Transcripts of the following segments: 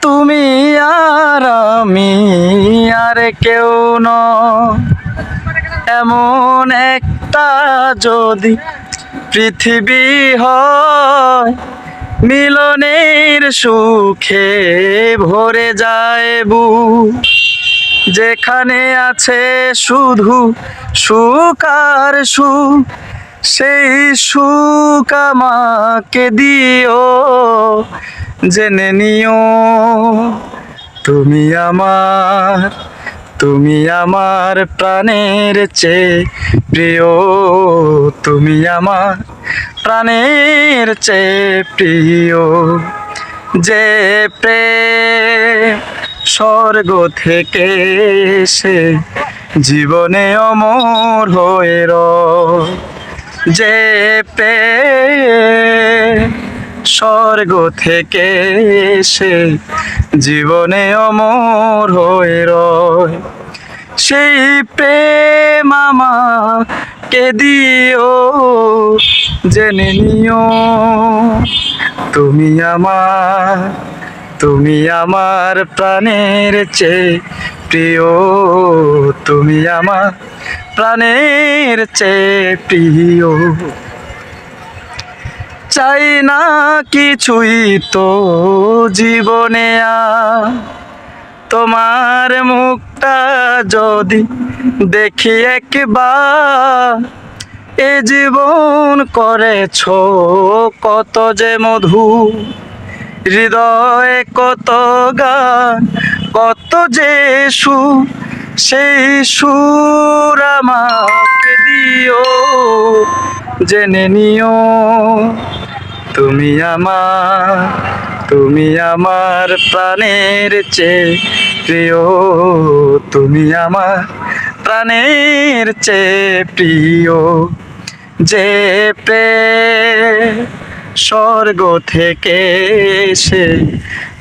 তুমি আর আমি আর কেউ ন এমন একটা যদি পৃথিবী হয়, মিলনের সুখে ভরে যায় বু। যেখানে আছে শুধু সুখ আর সুখ সেই সুখ আমাকে দিও, জেনে নিও। তুমি আমার তুমি আমার প্রাণের চেয়ে প্রিয়। তুমি আমার প্রাণের চেয়ে প্রিয়। যে প্রেম স্বর্গ থেকে সে জীবনে অমর হয়ে রয়। যে পে স্বর্গ থেকে সে জীবনে অমর হয়ে রয়। সেই প্রেম আমাকে দিও, জেনে নিও। তুমি আমার তুমি আমার প্রাণের চেয়ে প্রিয়, তুমি আমার প্রাণের চেয়ে প্রিয়। চাই না কিছুই তো জীবনে তোমার মুখটা যদি দেখি একবার, এ জীবন করেছ কত যে মধু, হৃদয়ে কত গান কত যে সুর সেই সুর আমাকে দিও, জেনে নিও। তুমি আমার তুমি আমার প্রাণের চেয়ে প্রিয়। তুমি আমার প্রাণের চেয়ে প্রিয়। যে প্রেম স্বর্গ থেকে সে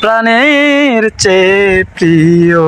প্রাণের চেয়ে প্রিয়।